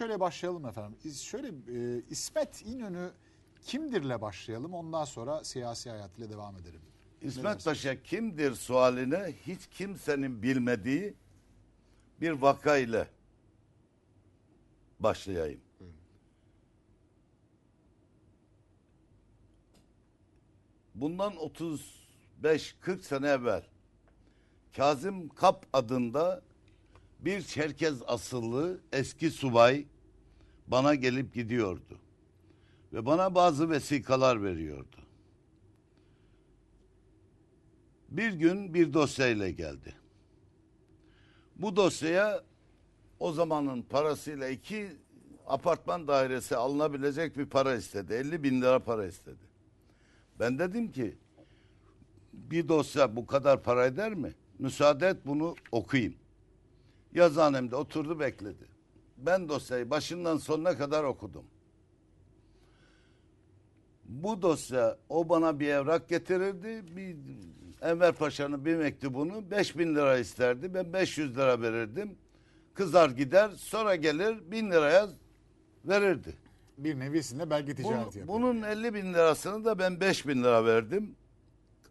şöyle başlayalım efendim. Şöyle e, İsmet İnönü kimdirle başlayalım. Ondan sonra siyasi hayatıyla devam edelim. İsmet? Paşa kimdir sualine hiç kimsenin bilmediği bir vakayla başlayayım. Bundan 35-40 sene evvel Kazım Kap adında bir Çerkez asıllı eski subay bana gelip gidiyordu. Ve bana bazı vesikalar veriyordu. Bir gün bir dosyayla geldi. Bu dosyaya o zamanın parasıyla iki apartman dairesi alınabilecek bir para istedi. 50 bin lira para istedi. Ben dedim ki bir dosya bu kadar para eder mi? Müsaade et bunu okuyayım. Yazıhanemde oturdu bekledi. Ben dosyayı başından sonuna kadar okudum. Bu dosya o bana bir evrak getirirdi. Bir Enver Paşa'nın bir mektubunu 5000 lira isterdi. Ben 500 lira verirdim. Kızar gider sonra gelir 1000 liraya verirdi. Bir nevisinde belge ticareti yapıyor. bunun 50 bin lirasını da ben 5 bin lira verdim.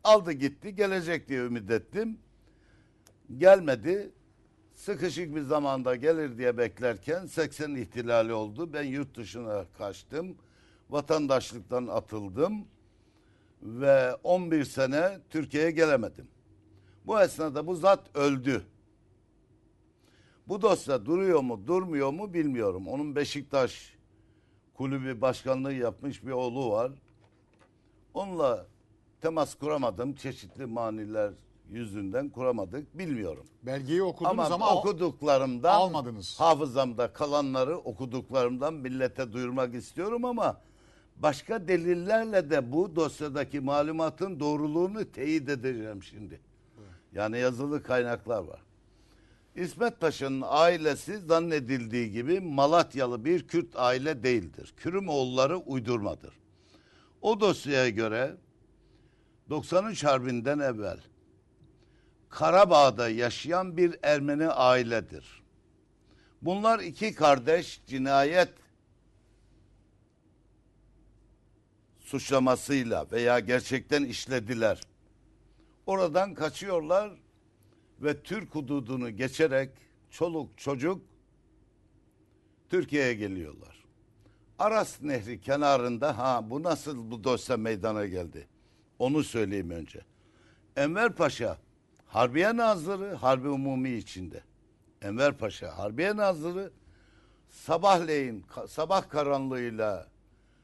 Aldı gitti gelecek diye ümit ettim. Gelmedi. Sıkışık bir zamanda gelir diye beklerken 80 ihtilali oldu. Ben yurt dışına kaçtım. Vatandaşlıktan atıldım. Ve 11 sene Türkiye'ye gelemedim. Bu esnada bu zat öldü. Bu dosya duruyor mu durmuyor mu bilmiyorum. Onun Beşiktaş kulübü başkanlığı yapmış bir oğlu var. Onunla temas kuramadım. Çeşitli maniler yüzünden kuramadık. Bilmiyorum. Belgeyi okudunuz Ama, ama, okuduklarımdan almadınız. hafızamda kalanları okuduklarımdan millete duyurmak istiyorum ama başka delillerle de bu dosyadaki malumatın doğruluğunu teyit edeceğim şimdi. Yani yazılı kaynaklar var. İsmet Paşa'nın ailesi zannedildiği gibi Malatyalı bir Kürt aile değildir. Kürümoğulları uydurmadır. O dosyaya göre 93 Harbi'nden evvel Karabağ'da yaşayan bir Ermeni ailedir. Bunlar iki kardeş cinayet suçlamasıyla veya gerçekten işlediler. Oradan kaçıyorlar ve Türk hududunu geçerek çoluk çocuk Türkiye'ye geliyorlar. Aras Nehri kenarında ha bu nasıl bu dosya meydana geldi? Onu söyleyeyim önce. Enver Paşa Harbiye Nazırı Harbi Umumi içinde. Enver Paşa Harbiye Nazırı sabahleyin sabah karanlığıyla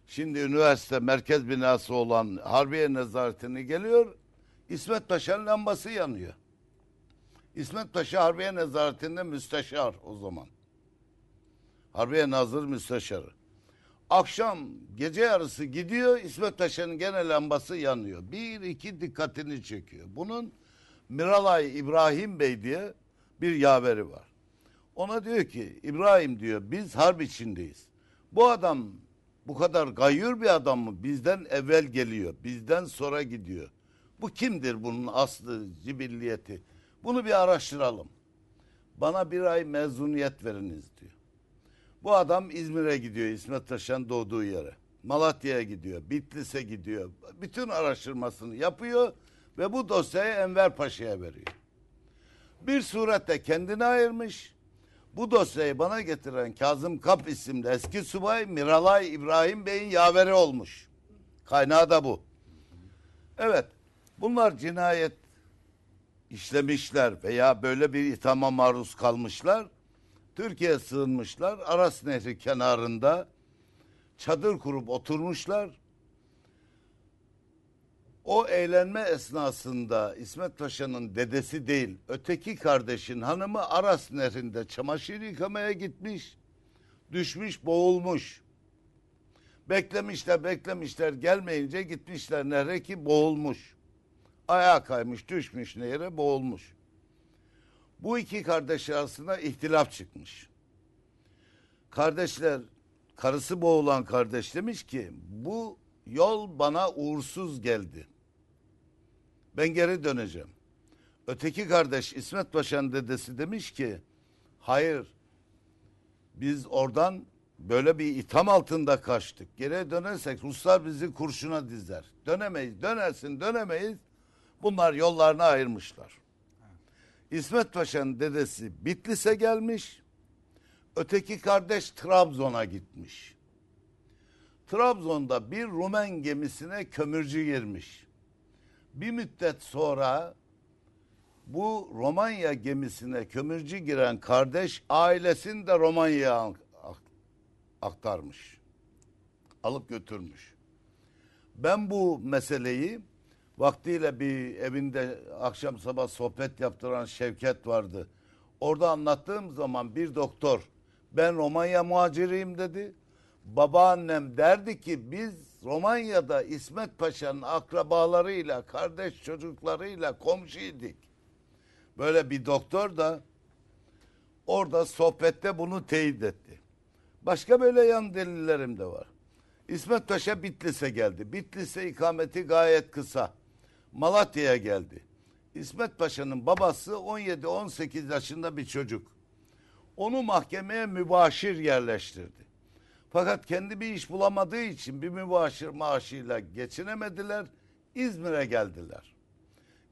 şimdi üniversite merkez binası olan Harbiye Nezaretine geliyor. İsmet Paşa'nın lambası yanıyor. İsmet Paşa Harbiye Nezaretinde müsteşar o zaman. Harbiye Nazır Müsteşarı. Akşam gece yarısı gidiyor İsmet Paşa'nın gene lambası yanıyor. Bir iki dikkatini çekiyor. Bunun Miralay İbrahim Bey diye bir yaveri var. Ona diyor ki İbrahim diyor biz harp içindeyiz. Bu adam bu kadar gayyur bir adam mı? Bizden evvel geliyor. Bizden sonra gidiyor. Bu kimdir bunun aslı cibilliyeti? Bunu bir araştıralım. Bana bir ay mezuniyet veriniz diyor. Bu adam İzmir'e gidiyor İsmet Taşan doğduğu yere. Malatya'ya gidiyor, Bitlis'e gidiyor. Bütün araştırmasını yapıyor ve bu dosyayı Enver Paşa'ya veriyor. Bir surette kendini ayırmış. Bu dosyayı bana getiren Kazım Kap isimli eski subay Miralay İbrahim Bey'in yaveri olmuş. Kaynağı da bu. Evet, bunlar cinayet işlemişler veya böyle bir ithama maruz kalmışlar. Türkiye'ye sığınmışlar. Aras Nehri kenarında çadır kurup oturmuşlar. O eğlenme esnasında İsmet Paşa'nın dedesi değil, öteki kardeşin hanımı Aras Nehri'nde çamaşır yıkamaya gitmiş, düşmüş, boğulmuş. Beklemişler, beklemişler, gelmeyince gitmişler nehre ki boğulmuş. Ayağa kaymış, düşmüş nehre, boğulmuş. Bu iki kardeş arasında ihtilaf çıkmış. Kardeşler, karısı boğulan kardeş demiş ki bu yol bana uğursuz geldi. Ben geri döneceğim. Öteki kardeş İsmet Paşa'nın dedesi demiş ki hayır biz oradan böyle bir itham altında kaçtık. Geriye dönersek Ruslar bizi kurşuna dizer. Dönemeyiz, dönersin, dönemeyiz. Bunlar yollarını ayırmışlar. İsmet Paşa'nın dedesi Bitlis'e gelmiş. Öteki kardeş Trabzon'a gitmiş. Trabzon'da bir Rumen gemisine kömürcü girmiş. Bir müddet sonra bu Romanya gemisine kömürcü giren kardeş ailesini de Romanya'ya ak- ak- aktarmış. Alıp götürmüş. Ben bu meseleyi vaktiyle bir evinde akşam sabah sohbet yaptıran Şevket vardı. Orada anlattığım zaman bir doktor ben Romanya muhaciriyim dedi. Babaannem derdi ki biz Romanya'da İsmet Paşa'nın akrabalarıyla, kardeş çocuklarıyla komşuyduk. Böyle bir doktor da orada sohbette bunu teyit etti. Başka böyle yan delillerim de var. İsmet Paşa Bitlis'e geldi. Bitlis'e ikameti gayet kısa. Malatya'ya geldi. İsmet Paşa'nın babası 17-18 yaşında bir çocuk. Onu mahkemeye mübaşir yerleştirdi. Fakat kendi bir iş bulamadığı için bir mübaşir maaşıyla geçinemediler. İzmir'e geldiler.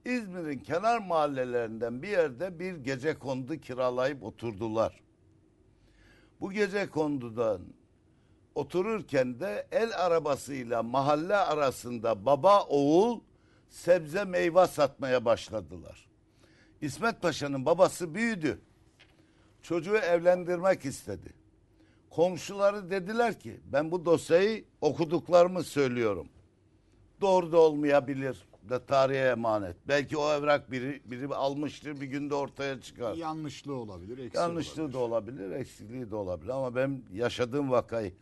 İzmir'in kenar mahallelerinden bir yerde bir gece kondu kiralayıp oturdular. Bu gece kondudan otururken de el arabasıyla mahalle arasında baba oğul sebze meyve satmaya başladılar. İsmet Paşa'nın babası büyüdü. Çocuğu evlendirmek istedi. Komşuları dediler ki ben bu dosyayı okuduklarımı söylüyorum. Doğru da olmayabilir de tarihe emanet. Belki o evrak biri, biri almıştır bir günde ortaya çıkar. Yanlışlığı olabilir, eksiği Yanlışlığı olabilir. da olabilir, eksikliği de olabilir. Ama ben yaşadığım vakayı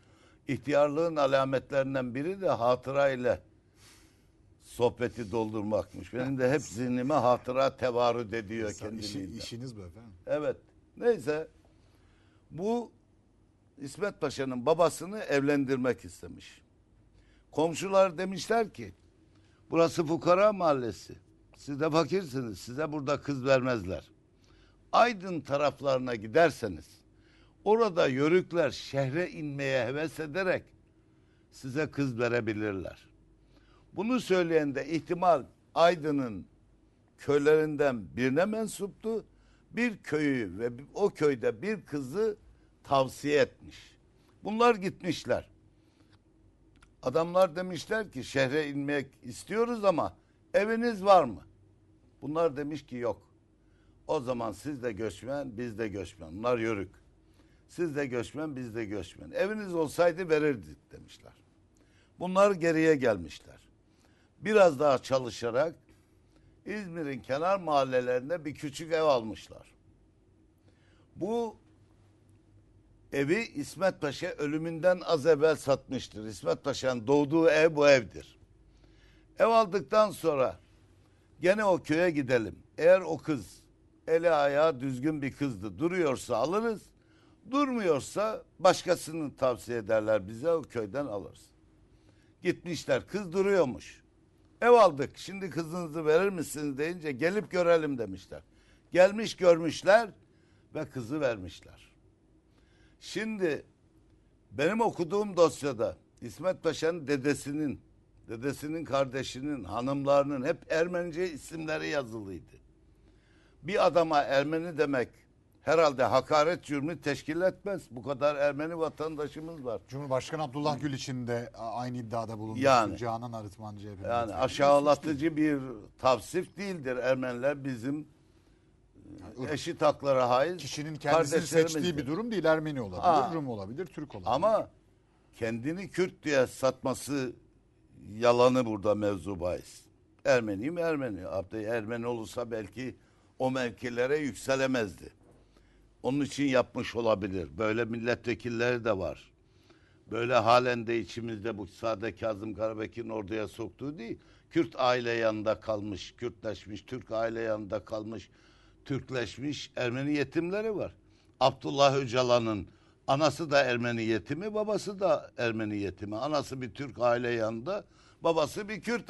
ihtiyarlığın alametlerinden biri de hatıra ile sohbeti doldurmakmış. Benim de hep zihnime hatıra tevarüt ediyor İnsan- işi- kendiliğinden. işiniz bu efendim. Evet. Neyse bu İsmet Paşa'nın babasını evlendirmek istemiş. Komşular demişler ki burası fukara mahallesi. Siz de fakirsiniz. Size burada kız vermezler. Aydın taraflarına giderseniz orada yörükler şehre inmeye heves ederek size kız verebilirler. Bunu söyleyen de ihtimal Aydın'ın köylerinden birine mensuptu. Bir köyü ve o köyde bir kızı tavsiye etmiş. Bunlar gitmişler. Adamlar demişler ki şehre inmek istiyoruz ama eviniz var mı? Bunlar demiş ki yok. O zaman siz de göçmen, biz de göçmen. Bunlar yörük. Siz de göçmen, biz de göçmen. Eviniz olsaydı verirdik demişler. Bunlar geriye gelmişler. Biraz daha çalışarak İzmir'in kenar mahallelerinde bir küçük ev almışlar. Bu evi İsmet Paşa ölümünden az evvel satmıştır. İsmet Paşa'nın doğduğu ev bu evdir. Ev aldıktan sonra gene o köye gidelim. Eğer o kız eli ayağı düzgün bir kızdı duruyorsa alırız. Durmuyorsa başkasını tavsiye ederler bize o köyden alırız. Gitmişler kız duruyormuş. Ev aldık şimdi kızınızı verir misiniz deyince gelip görelim demişler. Gelmiş görmüşler ve kızı vermişler. Şimdi benim okuduğum dosyada İsmet Paşa'nın dedesinin, dedesinin kardeşinin, hanımlarının hep Ermenice isimleri yazılıydı. Bir adama Ermeni demek herhalde hakaret cürmü teşkil etmez. Bu kadar Ermeni vatandaşımız var. Cumhurbaşkanı Abdullah Gül için de aynı iddiada bulunmuştu. Yani. Canan Arıtman CHP. Yani aşağılatıcı bir tavsif değildir. Ermeniler bizim eşit haklara haiz Kişinin kendisini seçtiği bir durum değil. Ermeni olabilir, Ha. Rum olabilir, Türk olabilir. Ama kendini Kürt diye satması yalanı burada mevzu bahis. Ermeniyim Ermeni. Abdü Ermeni olursa belki o mevkilere yükselemezdi. Onun için yapmış olabilir. Böyle milletvekilleri de var. Böyle halen de içimizde bu sade Kazım Karabekir'in orduya soktuğu değil. Kürt aile yanında kalmış, Kürtleşmiş, Türk aile yanında kalmış, Türkleşmiş Ermeni yetimleri var. Abdullah Öcalan'ın anası da Ermeni yetimi, babası da Ermeni yetimi. Anası bir Türk aile yanında, babası bir Kürt